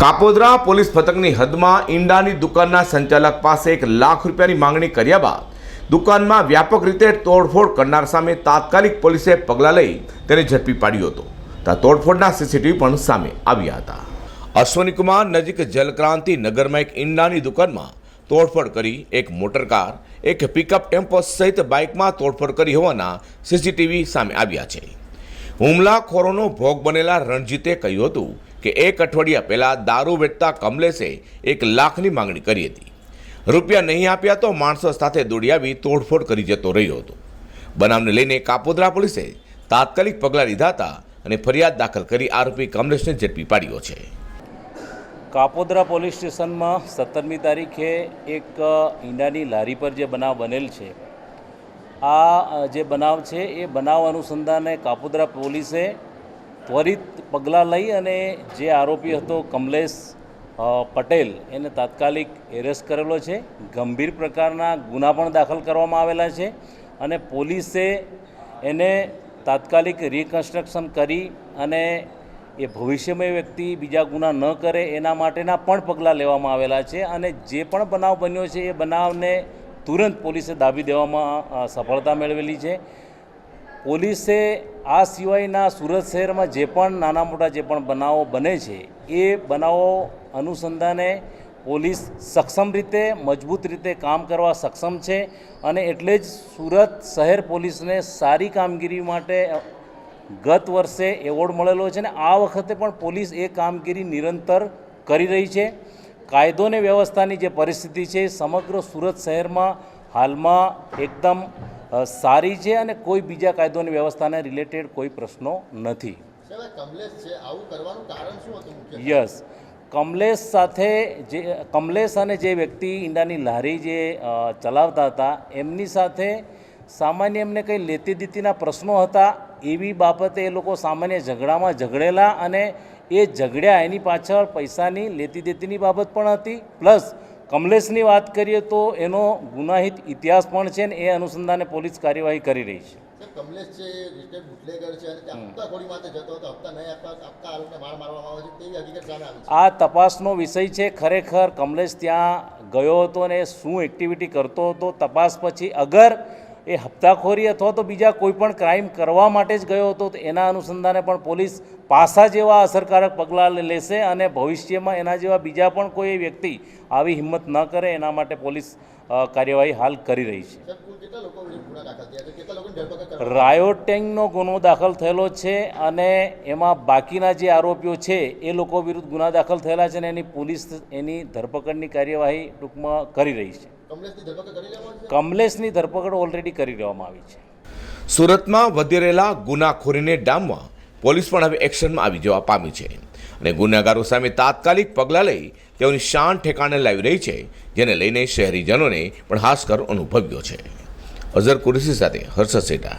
Kapodra police પથકની હદમાં ઈંડાની દુકાનના સંચાલક પાસે એક લાખ રૂપિયાની માંગણી કર્યા બાદ દુકાનમાં વ્યાપક રીતે તોડફોડ કરનાર સામે તાત્કાલિક પોલીસે પગલાં લઈ તેને ઝડપી પાડ્યો હતો. ત્યાં તોડફોડના સીસીટીવી પણ સામે આવ્યા હતા. અશ્વનીકુમાર નજીક જલક્રાંતિ નગરમાં એક ઈંડાની દુકાનમાં તોડફોડ કરી એક મોટર કાર, એક પિકઅપ ટેમ્પો સહિત બાઇકમાં તોડફોડ કરી હોવાના સીસીટીવી સામે આવ્યા છે. હુમલાખોરોનો ભોગ બનેલા રણજીતે કહ્યું હતું કે એક અઠવાડિયા પહેલાં દારૂ વેચતા કમલેશે એક લાખની માંગણી કરી હતી. રૂપિયા નહીં આપ્યા તો માણસો સાથે દોડી આવી તોડફોડ કરી જતો રહ્યો હતો. બનાવને લઈને કાપોદ્રા પોલીસે તાત્કાલિક પગલાં લીધા હતા અને ફરિયાદ દાખલ કરી આરોપી કમલેશને ઝડપી પાડ્યો છે. કાપોદ્રા પોલીસ સ્ટેશનમાં સત્તરમી તારીખે એક ઈંડાની લારી પર જે બનાવ બનેલ છે, આ જે બનાવ છે એ બનાવ અનુસંધાને કાપોદ્રા પોલીસે ત્વરિત પગલાં લઈ અને જે આરોપી હતો કમલેશ પટેલ, એને તાત્કાલિક એરેસ્ટ કરેલો છે. ગંભીર પ્રકારના ગુના પણ દાખલ કરવામાં આવેલા છે અને પોલીસે એને તાત્કાલિક રિકન્સ્ટ્રક્શન કરી અને એ ભવિષ્યમાં એ વ્યક્તિ બીજા ગુના ન કરે એના માટેના પણ પગલાં લેવામાં આવેલા છે અને જે પણ બનાવ બન્યો છે એ બનાવને તુરંત પોલીસે દાબી દેવામાં સફળતા મેળવેલી છે. પોલીસે આ સિવાયના સુરત શહેરમાં જે પણ નાના મોટા જે પણ બનાવો બને છે, એ બનાવો અનુસંધાને પોલીસ સક્ષમ રીતે, મજબૂત રીતે કામ કરવા સક્ષમ છે અને એટલે જ સુરત શહેર પોલીસને સારી કામગીરી માટે ગત વર્ષે એવોર્ડ મળેલો છે અને આ વખતે પણ પોલીસ એ કામગીરી નિરંતર કરી રહી છે. કાયદો અને વ્યવસ્થાની જે પરિસ્થિતિ છે, સમગ્ર સુરત શહેરમાં હાલમાં એકદમ સારી છે અને કોઈ બીજા કાયદોની વ્યવસ્થાને રિલેટેડ કોઈ પ્રશ્નો નથી. યસ. કમલેશ સાથે જે કમલેશ અને જે વ્યક્તિ ઈંડાની લારી જે ચલાવતા હતા એમની સાથે સામાન્ય એમને કંઈ લેતી દીતીના પ્રશ્નો હતા એવી બાબતે એ લોકો સામાન્ય ઝઘડામાં ઝઘડેલા અને એ ઝઘડ્યા એની પાછળ પૈસાની લેતી દેતીની બાબત પણ હતી. પ્લસ કમલેશની વાત કરીએ તો એનો ગુનાહિત ઇતિહાસ પણ છે ને એ અનુસંધાને પોલીસ કાર્યવાહી કરી રહી છે. કમલેશ છે રિટેડ બુટલેગર છે અને હપ્તાખોરી માટે જતો હતો. હપ્તા નહીં આપતા આપતા આરોપને માર મારવામાં આવે છે તેવી હકીકત સામે આવી છે. આ તપાસનો વિષય છે. ખરેખર કમલેશ ત્યાં ગયો હતો અને શું એક્ટિવિટી કરતો હતો તપાસ પછી અગર એ હપ્તાખોરી અથવા તો બીજા કોઈપણ ક્રાઇમ કરવા માટે જ ગયો હતો તો એના અનુસંધાને પણ પોલીસ પાસા જેવા અસરકારક પગલાં લેશે અને ભવિષ્યમાં એના જેવા બીજા પણ કોઈ વ્યક્તિ આવી હિંમત ન કરે એના માટે પોલીસ કાર્યવાહી હાલ કરી રહી છે. રાયોટેંગનો ગુનો દાખલ થયેલો છે અને એમાં બાકીના જે આરોપીઓ છે એ લોકો વિરુદ્ધ ગુના દાખલ થયેલા છે અને એની પોલીસ એની ધરપકડની કાર્યવાહી ટૂંકમાં કરી રહી છે. કમલેશની ધરપકડ ઓલરેડી કરી દેવામાં આવી છે. સુરતમાં વધી રહેલા ગુનાખોરીને ડામવા પોલીસ પણ હવે એક્શનમાં આવી જવા પામી છે. અને ગુનેગારો સામે તાત્કાલિક પગલાં લઈ તેઓની શાન ઠેકાણે લાવી રહી છે જેને લઈને શહેરીજનોને પણ હાશકર અનુભવ્યો છે. અઝર કુરેશી સાથે હર્ષદ સેટા.